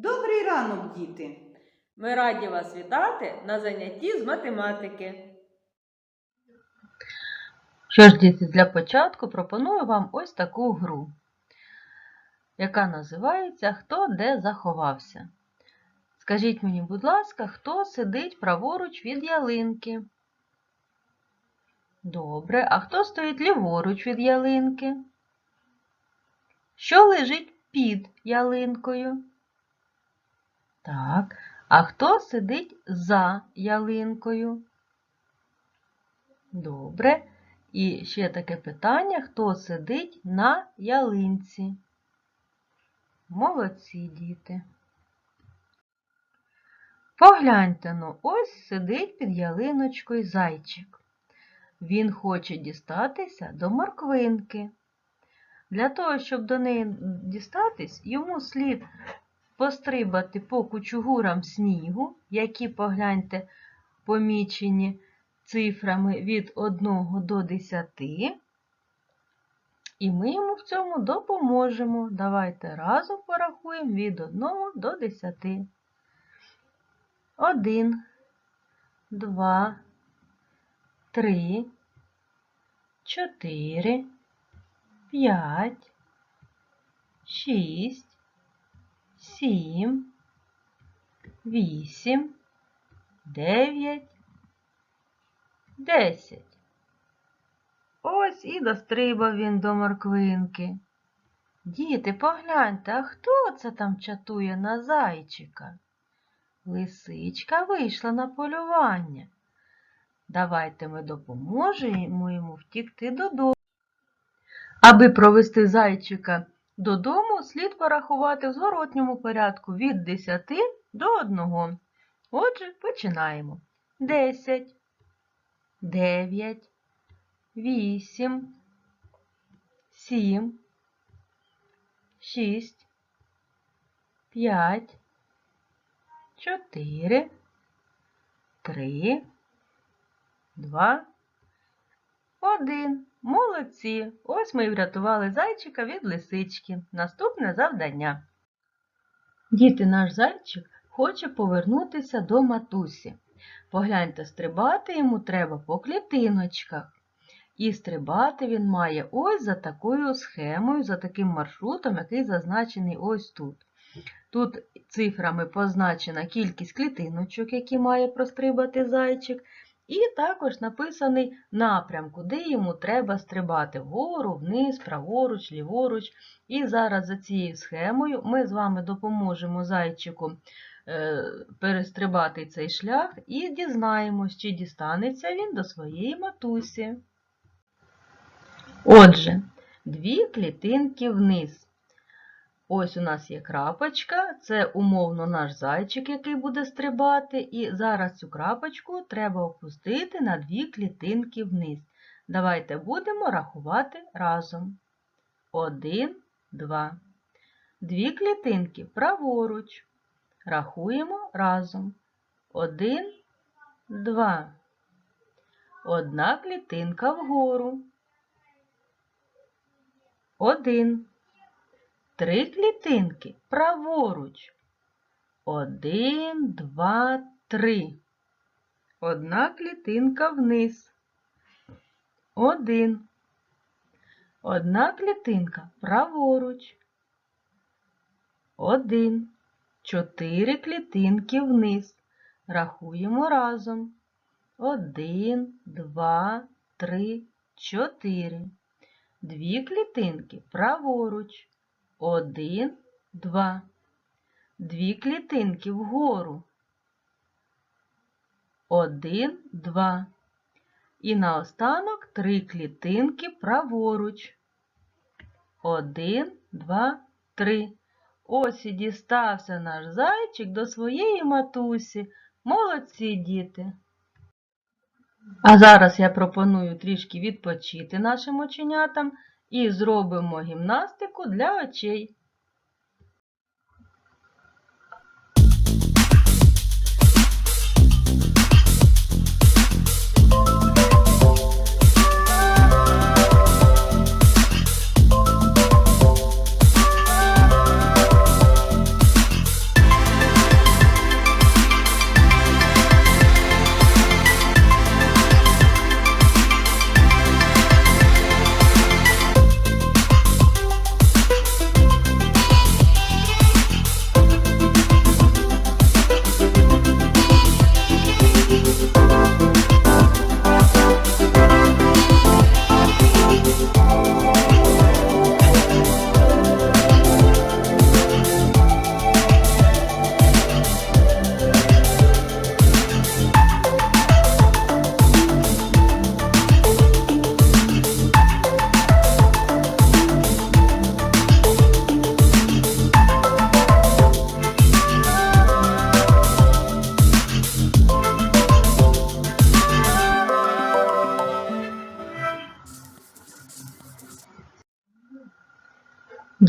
Добрий ранок, діти! Ми раді вас вітати на занятті з математики. Що ж, діти, для початку пропоную вам ось таку гру, яка називається Хто де заховався. Скажіть мені, будь ласка, хто сидить праворуч від ялинки? Добре, а хто стоїть ліворуч від ялинки? Що лежить під ялинкою? Так. А хто сидить за ялинкою? Добре. І ще таке питання: хто сидить на ялинці? Молодці діти. Погляньте ну, ось сидить під ялиночкою зайчик. Він хоче дістатися до морквинки. Для того, щоб до неї дістатись, йому слід пострибати по кучугурам снігу, які, погляньте, помічені цифрами від 1 до 10. І ми йому в цьому допоможемо. Давайте разом порахуємо від 1 до 10. 1, 2, 3, 4, 5, 6, сім, вісім, дев'ять, десять. Ось і дострибав він до морквинки. Діти, погляньте, а хто це там чатує на зайчика? Лисичка вийшла на полювання. Давайте ми допоможемо йому втікти додому. Аби провести зайчика Додому слід порахувати в зворотньому порядку від 10 до 1. Отже, починаємо. 10, 9, 8, 7, 6, 5, 4, 3, 2, 1. Молодці! Ось ми і врятували зайчика від лисички. Наступне завдання. Діти, наш зайчик хоче повернутися до матусі. Погляньте, стрибати йому треба по клітиночках. І стрибати він має ось за такою схемою, за таким маршрутом, який зазначений ось тут. Тут цифрами позначена кількість клітиночок, які має прострибати зайчик. І також написаний напрям, куди йому треба стрибати вгору, вниз, праворуч, ліворуч. І зараз за цією схемою ми з вами допоможемо зайчику е, перестрибати цей шлях і дізнаємось, чи дістанеться він до своєї матусі. Отже, дві клітинки вниз. Ось у нас є крапочка, це умовно наш зайчик, який буде стрибати, і зараз цю крапочку треба опустити на дві клітинки вниз. Давайте будемо рахувати разом. Один, два. Дві клітинки праворуч. Рахуємо разом. Один, два. Одна клітинка вгору. Один. Три клітинки праворуч. Один, два, три. Одна клітинка вниз. Один. Одна клітинка праворуч. Один. Чотири клітинки вниз. Рахуємо разом. Один, два, три, чотири. Дві клітинки праворуч. Один, два. Дві клітинки вгору. Один, два. І наостанок три клітинки праворуч. Один, два, три. Ось і дістався наш зайчик до своєї матусі. Молодці діти. А зараз я пропоную трішки відпочити нашим оченятам і зробимо гімнастику для очей.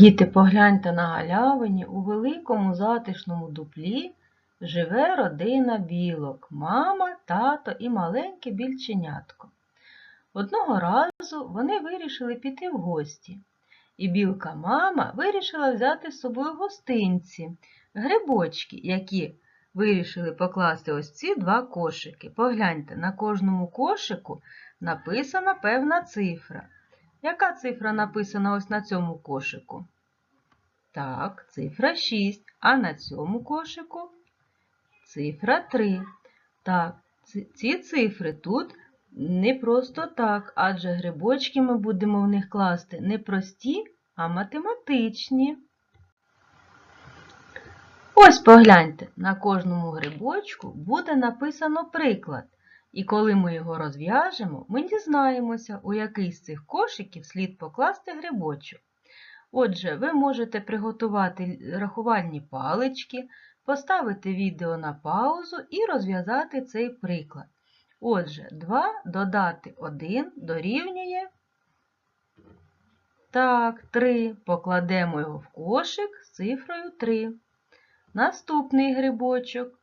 Діти, погляньте на галявині у великому затишному дуплі живе родина білок, мама, тато і маленьке більченятко. Одного разу вони вирішили піти в гості, і білка мама вирішила взяти з собою гостинці, грибочки, які вирішили покласти ось ці два кошики. Погляньте, на кожному кошику написана певна цифра. Яка цифра написана ось на цьому кошику? Так, цифра 6. А на цьому кошику цифра 3. Так, ці- цифри тут не просто так, адже грибочки ми будемо в них класти не прості, а математичні. Ось погляньте, на кожному грибочку буде написано приклад. І коли ми його розв'яжемо, ми дізнаємося, у який з цих кошиків слід покласти грибочок. Отже, ви можете приготувати рахувальні палички, поставити відео на паузу і розв'язати цей приклад. Отже, 2 додати 1 дорівнює. Так, 3. Покладемо його в кошик з цифрою 3. Наступний грибочок.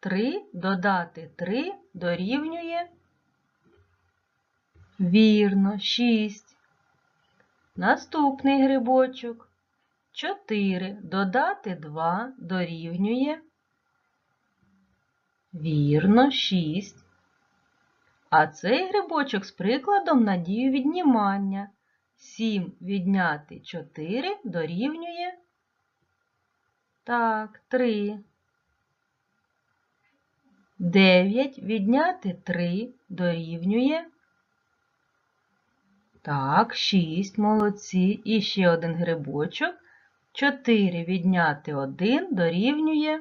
3 додати 3 дорівнює. Вірно, 6. Наступний грибочок. 4 додати 2 дорівнює. Вірно, 6. А цей грибочок з прикладом на дію віднімання. 7 відняти 4 дорівнює. Так, 3. 9 відняти 3 дорівнює. Так, 6, молодці. І ще один грибочок. 4 відняти 1 дорівнює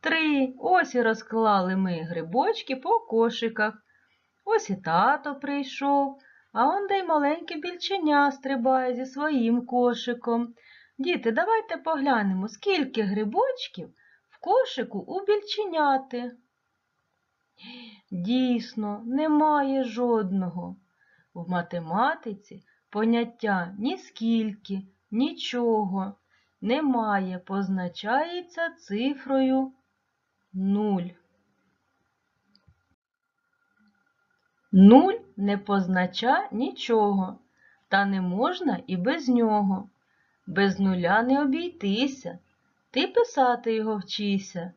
3. Ось і розклали ми грибочки по кошиках. Ось і тато прийшов, а он де й маленьке більченя стрибає зі своїм кошиком. Діти, давайте поглянемо, скільки грибочків кошику у більченяти. Дійсно, немає жодного. В математиці поняття ні нічого немає, позначається цифрою 0. Нуль не познача нічого, та не можна і без нього. Без нуля не обійтися, ти писати його вчися.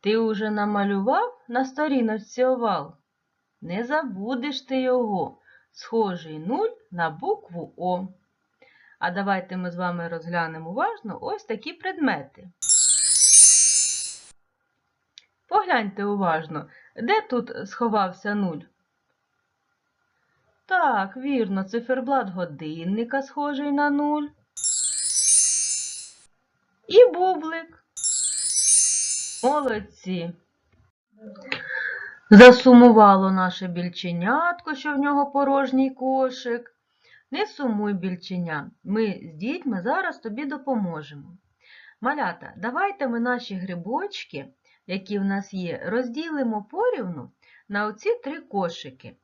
Ти уже намалював на сторіночці овал? Не забудеш ти його, схожий нуль на букву О. А давайте ми з вами розглянемо уважно ось такі предмети. Погляньте уважно, де тут сховався нуль? Так, вірно, циферблат годинника схожий на нуль. І бублик. Молодці. Засумувало наше більченятко, що в нього порожній кошик. Не сумуй, більченя, ми з дітьми зараз тобі допоможемо. Малята, давайте ми наші грибочки, які в нас є, розділимо порівну на оці три кошики.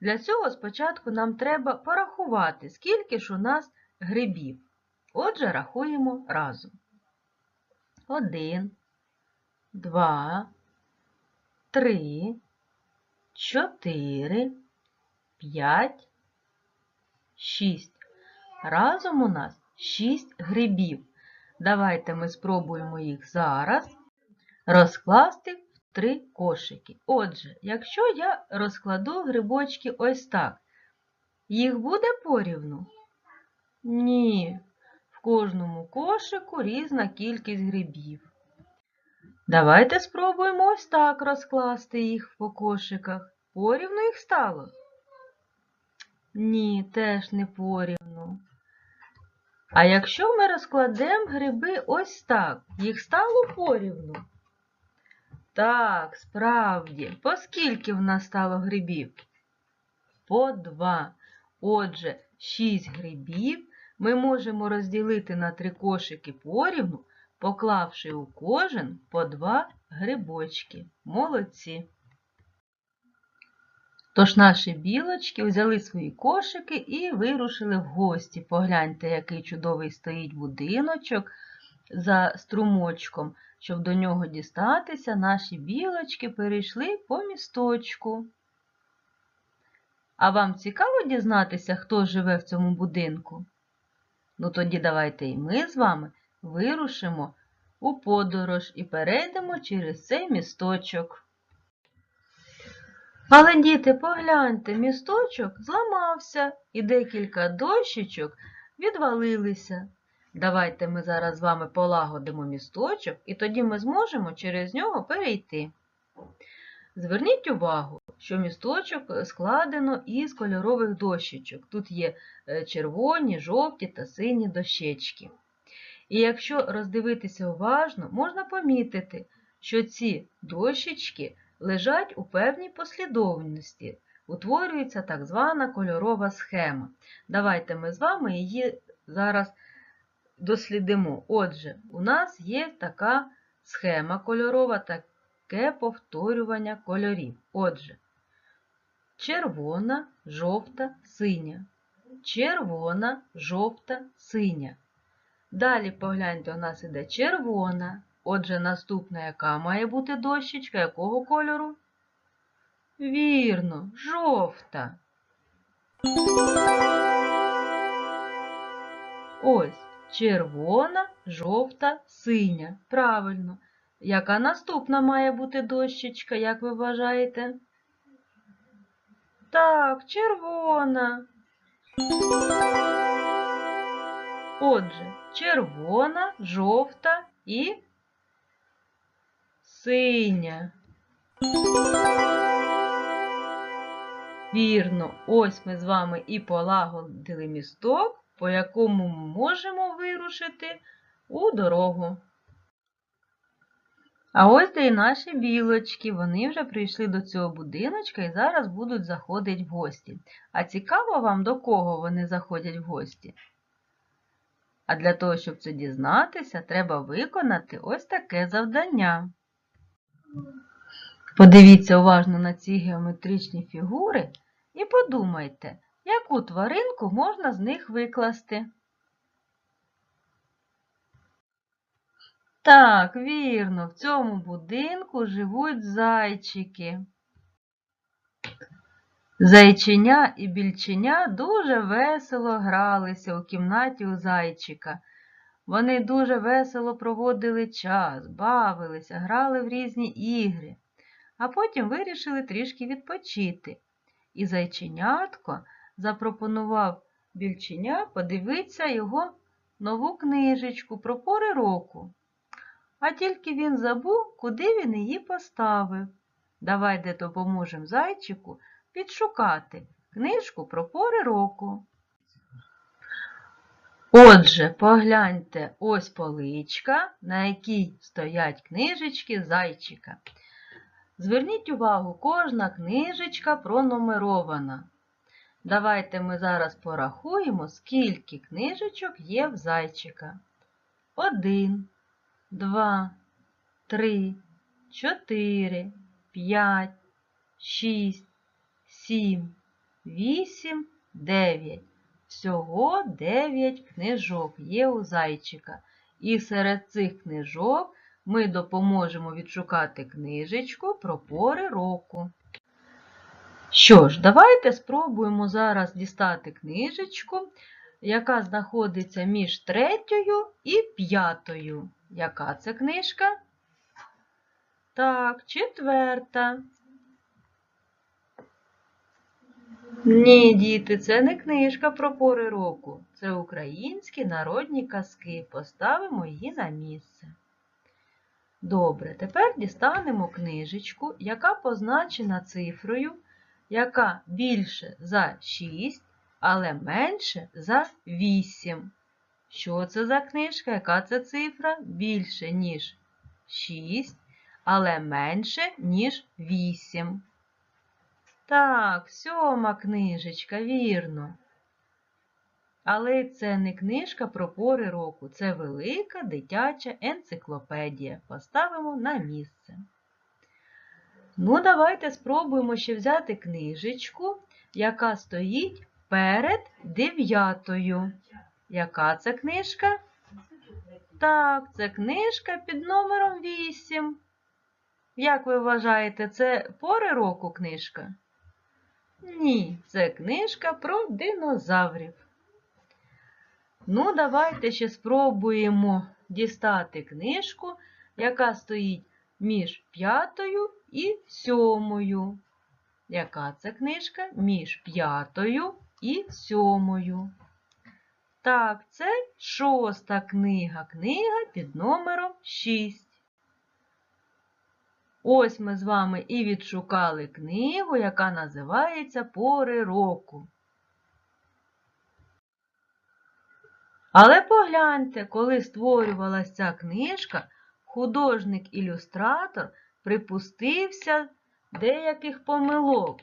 Для цього спочатку нам треба порахувати, скільки ж у нас грибів. Отже, рахуємо разом. Один, два, три, чотири, п'ять, шість. Разом у нас шість грибів. Давайте ми спробуємо їх зараз розкласти в три кошики. Отже, якщо я розкладу грибочки ось так, їх буде порівну? Ні. Кожному кошику різна кількість грибів. Давайте спробуємо ось так розкласти їх по кошиках. Порівну їх стало? Ні, теж не порівну. А якщо ми розкладемо гриби ось так, їх стало порівну? Так, справді, по скільки в нас стало грибів? По два. Отже, шість грибів ми можемо розділити на три кошики порівну, поклавши у кожен по два грибочки. Молодці. Тож наші білочки взяли свої кошики і вирушили в гості. Погляньте, який чудовий стоїть будиночок за струмочком. Щоб до нього дістатися, наші білочки перейшли по місточку. А вам цікаво дізнатися, хто живе в цьому будинку? Ну тоді давайте і ми з вами вирушимо у подорож і перейдемо через цей місточок. Але, діти, погляньте, місточок зламався і декілька дощечок відвалилися. Давайте ми зараз з вами полагодимо місточок, і тоді ми зможемо через нього перейти. Зверніть увагу, що місточок складено із кольорових дощечок. Тут є е, червоні, жовті та сині дощечки. І якщо роздивитися уважно, можна помітити, що ці дощечки лежать у певній послідовності. Утворюється так звана кольорова схема. Давайте ми з вами її зараз дослідимо. Отже, у нас є така схема кольорова, таке повторювання кольорів. Отже, червона, жовта, синя. Червона, жовта, синя. Далі погляньте, у нас іде червона. Отже, наступна яка має бути дощечка, якого кольору? Вірно, жовта. Ось червона, жовта, синя. Правильно. Яка наступна має бути дощечка, як ви вважаєте? Так, червона. Отже, червона, жовта і синя. Вірно, ось ми з вами і полагодили місток, по якому ми можемо вирушити у дорогу. А ось де і наші білочки, вони вже прийшли до цього будиночка і зараз будуть заходити в гості. А цікаво вам, до кого вони заходять в гості? А для того, щоб це дізнатися, треба виконати ось таке завдання. Подивіться уважно на ці геометричні фігури і подумайте, яку тваринку можна з них викласти. Так, вірно, в цьому будинку живуть зайчики. Зайченя і більченя дуже весело гралися у кімнаті у зайчика. Вони дуже весело проводили час, бавилися, грали в різні ігри, а потім вирішили трішки відпочити. І зайченятко запропонував більченя подивитися його нову книжечку про пори року. А тільки він забув, куди він її поставив. Давайте допоможемо зайчику підшукати книжку про пори року. Отже, погляньте, ось поличка, на якій стоять книжечки зайчика. Зверніть увагу, кожна книжечка пронумерована. Давайте ми зараз порахуємо, скільки книжечок є в зайчика. Один, два, три, чотири, п'ять, шість, сім, вісім, дев'ять. Всього дев'ять книжок є у зайчика. І серед цих книжок ми допоможемо відшукати книжечку про пори року. Що ж, давайте спробуємо зараз дістати книжечку, яка знаходиться між третьою і п'ятою. Яка це книжка? Так, четверта. Ні, діти, це не книжка про пори року. Це українські народні казки. Поставимо її на місце. Добре, тепер дістанемо книжечку, яка позначена цифрою, яка більше за 6, але менше за 8. Що це за книжка? Яка це цифра? Більше, ніж 6, але менше, ніж 8. Так, сьома книжечка, вірно. Але це не книжка про пори року, це велика дитяча енциклопедія. Поставимо на місце. Ну, давайте спробуємо ще взяти книжечку, яка стоїть перед дев'ятою. Яка це книжка? Так, це книжка під номером 8. Як ви вважаєте, це пори року книжка? Ні, це книжка про динозаврів. Ну, давайте ще спробуємо дістати книжку, яка стоїть між п'ятою і сьомою. Яка це книжка? Між п'ятою і сьомою. Так, це шоста книга. Книга під номером 6. Ось ми з вами і відшукали книгу, яка називається Пори року. Але погляньте, коли створювалася ця книжка, художник-ілюстратор припустився деяких помилок.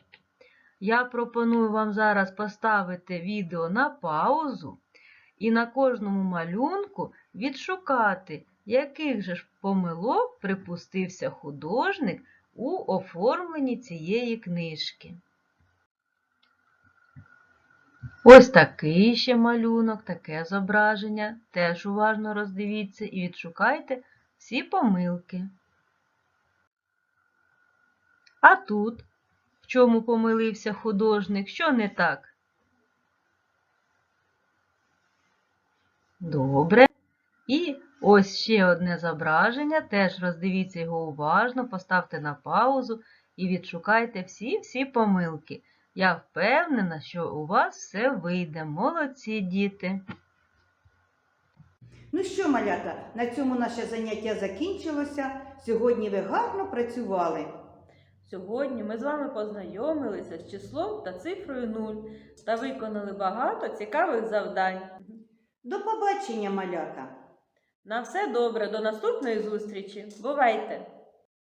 Я пропоную вам зараз поставити відео на паузу і на кожному малюнку відшукати, яких же ж помилок припустився художник у оформленні цієї книжки. Ось такий ще малюнок, таке зображення. Теж уважно роздивіться і відшукайте всі помилки. А тут, чому помилився художник, що не так? Добре. І ось ще одне зображення. Теж роздивіться його уважно, поставте на паузу і відшукайте всі-всі помилки. Я впевнена, що у вас все вийде. Молодці діти! Ну що, малята, на цьому наше заняття закінчилося. Сьогодні ви гарно працювали. Сьогодні ми з вами познайомилися з числом та цифрою 0 та виконали багато цікавих завдань. До побачення, малята! На все добре, до наступної зустрічі. Бувайте!